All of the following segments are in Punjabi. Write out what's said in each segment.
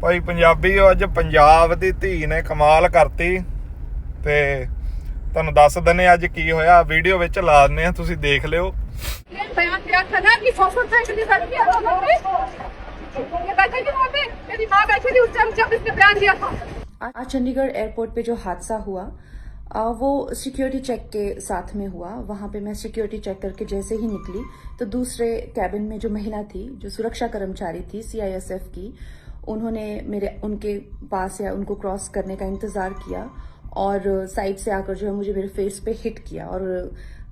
ਭਾਈ ਪੰਜਾਬੀ ਅੱਜ ਪੰਜਾਬ ਦੀ ਧੀ ਨੇ ਕਮਾਲ ਕਰਤੀ ਤੇ ਤੁਹਾਨੂੰ ਦੱਸ ਦਿੰਨੇ ਅੱਜ ਕੀ ਹੋਇਆ ਵੀਡੀਓ ਵਿੱਚ ਲਾ ਦਿੰਨੇ ਆ ਤੁਸੀਂ ਦੇਖ ਲਿਓ ये बयान दिया था ना कि सौ सौ रुपए के लिए लड़की आता था ये बैठे कि वहाँ पे मेरी माँ बैठी थी उस टाइम जब इसने बयान दिया था आज चंडीगढ़ एयरपोर्ट पे जो हादसा हुआ अ, वो सिक्योरिटी चेक के साथ में हुआ वहां पे मैं सिक्योरिटी चेक करके जैसे ही निकली तो दूसरे कैबिन में जो महिला थी जो सुरक्षा कर्मचारी थी सीआईएसएफ की उन्होंने मेरे उनके पास या उनको क्रॉस करने का इंतज़ार किया और साइड से आकर जो है मुझे मेरे फेस पे हिट किया और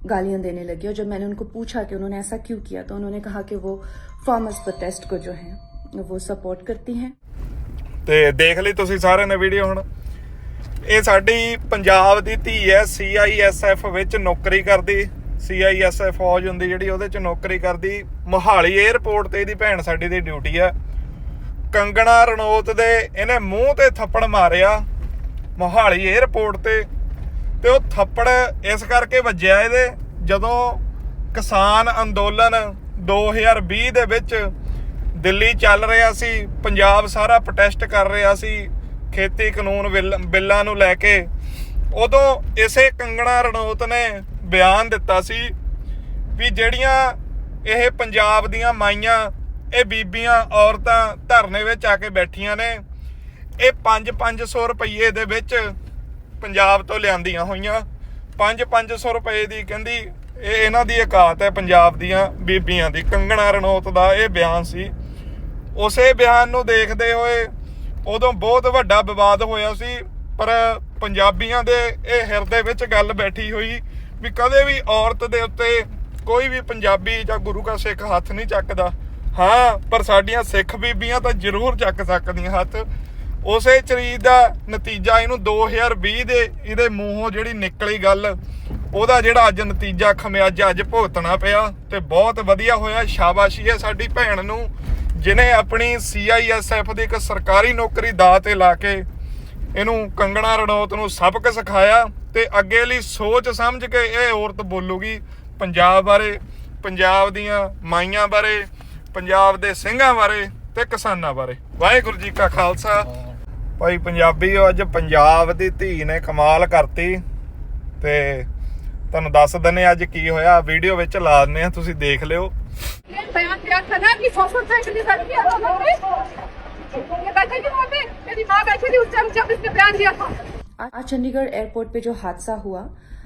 गालियां देने लगी और जब मैंने उनको पूछा कि उन्होंने ऐसा क्यों किया तो उन्होंने कहा कि वो फार्मर्स प्रोटेस्ट को जो है वो सपोर्ट करती हैं ਤੇ ਦੇਖ ਲਈ ਤੁਸੀਂ ਸਾਰਿਆਂ ਨੇ ਵੀਡੀਓ ਹੁਣ ਇਹ ਸਾਡੀ ਪੰਜਾਬ ਦੀ ਧੀ ਐ ਸੀਆਈਐਸਐਫ ਵਿੱਚ ਨੌਕਰੀ ਕਰਦੀ ਸੀਆਈਐਸਐਫ ਫੌਜ ਹੁੰਦੀ ਜਿਹੜੀ ਉਹਦੇ ਚ ਨੌਕਰੀ ਕਰਦੀ ਮੋਹਾਲੀ 에ਅਰਪੋਰਟ ਤੇ ਇਹਦੀ ਭੈਣ ਸਾਡੀ ਦੀ ਡਿਊਟੀ ਆ ਕੰਗਣਾ ਰਣੌਤ ਦੇ ਇਹਨੇ ਮੂੰਹ ਤੇ ਥੱਪੜ ਮਾਰਿਆ ਮੋਹਾਲੀ 에ਅਰਪੋਰਟ ਤੇ। ਤੇ ਉਹ ਥੱਪੜ ਇਸ ਕਰਕੇ ਵੱਜਿਆ ਇਹਦੇ ਜਦੋਂ ਕਿਸਾਨ ਅੰਦੋਲਨ 2020 ਦੇ ਵਿੱਚ ਦਿੱਲੀ ਚੱਲ ਰਿਹਾ ਸੀ, ਪੰਜਾਬ ਸਾਰਾ ਪ੍ਰੋਟੈਸਟ ਕਰ ਰਿਹਾ ਸੀ, ਖੇਤੀ ਕਾਨੂੰਨ ਬਿੱਲ- ਬਿੱਲਾਂ ਨੂੰ ਲੈ ਕੇ। ਉਦੋਂ ਇਸੇ ਕੰਗਣਾ ਰਣੌਤ ਨੇ ਬਿਆਨ ਦਿੱਤਾ ਸੀ ਵੀ ਜਿਹੜੀਆਂ ਇਹ ਪੰਜਾਬ ਦੀਆਂ ਮਾਈਆਂ ਇਹ ਬੀਬੀਆਂ, ਔਰਤਾਂ ਧਰਨੇ ਵਿੱਚ ਆ ਕੇ ਬੈਠੀਆਂ ਨੇ। ਇਹ 5-500 ਰੁਪਏ ਦੇ ਵਿੱਚ ਪੰਜਾਬ ਤੋਂ ਲਿਆਂਦੀਆਂ ਹੋਈਆਂ। 5-500 ਰੁਪਏ ਦੀ ਕਹਿੰਦੀ, ਇਹ ਇਹਨਾਂ ਦੀ ਇਕਾਤ ਹੈ ਪੰਜਾਬ ਦੀਆਂ ਬੀਬੀਆਂ ਦੀ। ਕੰਗਣਾ ਰਣੌਤ ਦਾ ਇਹ ਬਿਆਨ ਸੀ। ਉਸੇ ਬਿਆਨ ਨੂੰ ਦੇਖਦੇ ਹੋਏ ਉਦੋਂ ਬਹੁਤ ਵੱਡਾ ਵਿਵਾਦ ਹੋਇਆ ਸੀ, ਪਰ ਪੰਜਾਬੀਆਂ ਦੇ ਇਹ ਹਿਰਦੇ ਵਿੱਚ ਗੱਲ ਬੈਠੀ ਹੋਈ ਵੀ ਕਦੇ ਵੀ ਔਰਤ ਦੇ ਉੱਤੇ ਕੋਈ ਵੀ ਪੰਜਾਬੀ ਜਾਂ ਗੁਰੂ ਕਾ ਸਿੱਖ ਹੱਥ ਨਹੀਂ ਚੱਕਦਾ। ਹਾਂ, ਪਰ ਸਾਡੀਆਂ ਸਿੱਖ ਬੀਬੀਆਂ ਤਾਂ ਜ਼ਰੂਰ ਚੱਕ ਸਕਦੀਆਂ ਹੱਥ। ਉਸੇ ਚਰੀਜ਼ ਦਾ ਨਤੀਜਾ ਇਹਨੂੰ 2020 ਦੇ ਇਹਦੇ ਮੂੰਹੋਂ ਜਿਹੜੀ ਨਿਕਲੀ ਗੱਲ, ਉਹਦਾ ਜਿਹੜਾ ਅੱਜ ਨਤੀਜਾ ਖਮਿਆਜਾ ਅੱਜ ਭੁਗਤਣਾ ਪਿਆ ਤੇ ਬਹੁਤ ਵਧੀਆ ਹੋਇਆ। ਸ਼ਾਬਾਸ਼ੀ ਹੈ ਸਾਡੀ ਭੈਣ ਨੂੰ ਜਿਨੇ ਆਪਣੀ ਸੀਆਈਐਸਐਫ ਦੀ ਇੱਕ ਸਰਕਾਰੀ ਨੌਕਰੀ ਦਾ ਤੇ ਲਾ ਕੇ ਇਹਨੂੰ ਕੰਗਣਾ ਰਣੌਤ ਨੂੰ ਸਬਕ ਸਿਖਾਇਆ ਤੇ ਅੱਗੇ ਲਈ ਸੋਚ ਸਮਝ ਕੇ ਇਹ ਔਰਤ ਬੋਲੂਗੀ ਪੰਜਾਬ ਬਾਰੇ, ਪੰਜਾਬ ਦੀਆਂ ਮਾਈਆਂ ਬਾਰੇ ਪੰਜਾਬ ਦੇ ਸਿੰਘਾਂ ਬਾਰੇ ਤੇ ਕਿਸਾਨਾਂ ਬਾਰੇ ਵਾਹਿਗੁਰੂ ਜੀ ਕਾ ਖਾਲਸਾ ਭਾਈ ਪੰਜਾਬੀ ਅੱਜ ਪੰਜਾਬ ਦੀ ਧੀ ਨੇ ਕਮਾਲ ਕਰਤੀ ਤੇ ਤੁਹਾਨੂੰ ਦੱਸ ਦਿੰਨੇ ਅੱਜ ਕੀ ਹੋਇਆ ਵੀਡੀਓ ਵਿੱਚ ਲਾ ਦਿੰਨੇ ਆ ਤੁਸੀਂ ਦੇਖ ਲਿਓ ये बयान दिया था ना कि सौ सौ रुपए के लिए लड़की आता था ये बैठे कि वहाँ पे मेरी माँ बैठी थी उस टाइम जब इसने बयान दिया था आज चंडीगढ़ एयरपोर्ट पे जो हादसा हुआ अ,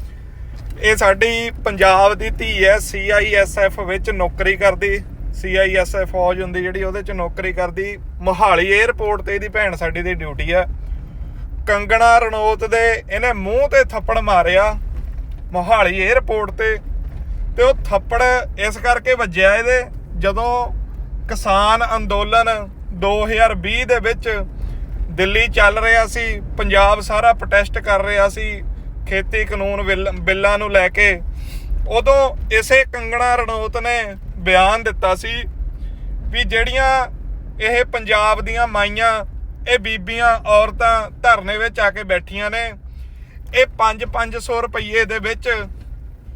ਇਹ ਸਾਡੀ ਪੰਜਾਬ ਦੀ ਧੀ ਹੈ ਸੀਆਈਐਸਐਫ ਵਿੱਚ ਨੌਕਰੀ ਕਰਦੀ ਸੀਆਈਐਸਐਫ ਫੌਜ ਹੁੰਦੀ ਜਿਹੜੀ ਉਹਦੇ ਚ ਨੌਕਰੀ ਕਰਦੀ। ਮੋਹਾਲੀ 에ਅਰਪੋਰਟ ਤੇ ਇਹਦੀ ਭੈਣ ਸਾਡੀ ਦੀ ਡਿਊਟੀ ਹੈ ਕੰਗਣਾ ਰਣੌਤ ਦੇ ਇਹਨੇ ਮੂੰਹ ਤੇ ਥੱਪੜ ਮਾਰਿਆ ਮੋਹਾਲੀ 에ਅਰਪੋਰਟ ਤੇ। ਤੇ ਉਹ ਥੱਪੜ ਇਸ ਕਰਕੇ ਵੱਜਿਆ ਇਹਦੇ, ਜਦੋਂ ਕਿਸਾਨ ਅੰਦੋਲਨ 2020 ਦੇ ਵਿੱਚ ਦਿੱਲੀ ਚੱਲ ਰਿਹਾ ਸੀ, ਪੰਜਾਬ ਸਾਰਾ ਪ੍ਰੋਟੈਸਟ ਕਰ ਰਿਹਾ ਸੀ ਖੇਤੀ ਕਾਨੂੰਨ ਬਿੱਲ- ਬਿੱਲਾਂ ਨੂੰ ਲੈ ਕੇ ਉਦੋਂ ਇਸੇ ਕੰਗਣਾ ਰਣੌਤ ਨੇ ਬਿਆਨ ਦਿੱਤਾ ਸੀ ਵੀ ਜਿਹੜੀਆਂ ਇਹ ਪੰਜਾਬ ਦੀਆਂ ਮਾਈਆਂ, ਇਹ ਬੀਬੀਆਂ, ਔਰਤਾਂ ਧਰਨੇ ਵਿੱਚ ਆ ਕੇ ਬੈਠੀਆਂ ਨੇ, ਇਹ 5-500 ਰੁਪਏ ਦੇ ਵਿੱਚ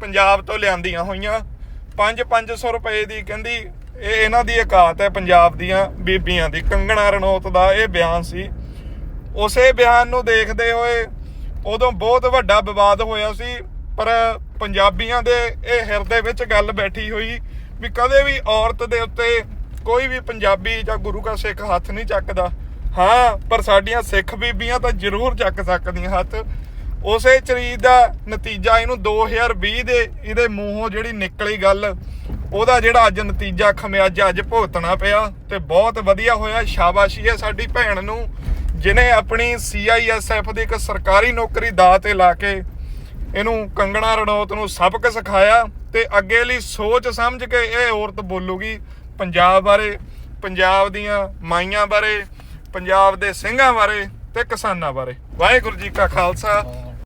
ਪੰਜਾਬ ਤੋਂ ਲਿਆਂਦੀਆਂ ਹੋਈਆਂ। 5-500 ਰੁਪਏ ਦੀ ਕਹਿੰਦੀ ਇਹ ਇਹਨਾਂ ਦੀ ਇਕਾਤ ਹੈ ਪੰਜਾਬ ਦੀਆਂ ਬੀਬੀਆਂ ਦੀ। ਕੰਗਣਾ ਰਣੌਤ ਦਾ ਇਹ ਬਿਆਨ ਸੀ। ਉਸੇ ਬਿਆਨ ਨੂੰ ਦੇਖਦੇ ਹੋਏ ਉਦੋਂ ਬਹੁਤ ਵੱਡਾ ਵਿਵਾਦ ਹੋਇਆ ਸੀ, ਪਰ ਪੰਜਾਬੀਆਂ ਦੇ ਇਹ ਹਿਰਦੇ ਵਿੱਚ ਗੱਲ ਬੈਠੀ ਹੋਈ ਵੀ ਕਦੇ ਵੀ ਔਰਤ ਦੇ ਉੱਤੇ ਕੋਈ ਵੀ ਪੰਜਾਬੀ ਜਾਂ ਗੁਰੂ ਕਾ ਸਿੱਖ ਹੱਥ ਨਹੀਂ ਚੱਕਦਾ। ਹਾਂ, ਪਰ ਸਾਡੀਆਂ ਸਿੱਖ ਬੀਬੀਆਂ ਤਾਂ ਜ਼ਰੂਰ ਚੱਕ ਸਕਦੀਆਂ ਹੱਥ। ਉਸੇ ਚਰੀਜ਼ ਦਾ ਨਤੀਜਾ ਇਹਨੂੰ 2020 ਦੇ ਇਹਦੇ ਮੂੰਹੋਂ ਜਿਹੜੀ ਨਿਕਲੀ ਗੱਲ, ਉਹਦਾ ਜਿਹੜਾ ਅੱਜ ਨਤੀਜਾ ਖਮਿਆਜਾ ਅੱਜ ਭੁਗਤਣਾ ਪਿਆ ਤੇ ਬਹੁਤ ਵਧੀਆ ਹੋਇਆ, ਸ਼ਾਬਾਸ਼ੀ ਹੈ ਸਾਡੀ ਭੈਣ ਨੂੰ। ਜਿਨੇ ਆਪਣੀ ਸੀਆਈਐਸਐਫ ਦੀ ਇੱਕ ਸਰਕਾਰੀ ਨੌਕਰੀ ਦਾ ਤੇ ਲਾ ਕੇ ਇਹਨੂੰ ਕੰਗਣਾ ਰਣੌਤ ਨੂੰ ਸਬਕ ਸਿਖਾਇਆ ਤੇ ਅੱਗੇ ਲਈ ਸੋਚ ਸਮਝ ਕੇ ਇਹ ਔਰਤ ਬੋਲੂਗੀ ਪੰਜਾਬ ਬਾਰੇ, ਪੰਜਾਬ ਦੀਆਂ ਮਾਈਆਂ ਬਾਰੇ, ਪੰਜਾਬ ਦੇ ਸਿੰਘਾਂ ਬਾਰੇ ਤੇ ਕਿਸਾਨਾਂ ਬਾਰੇ। ਵਾਹਿਗੁਰੂ ਜੀ ਕਾ ਖਾਲਸਾ।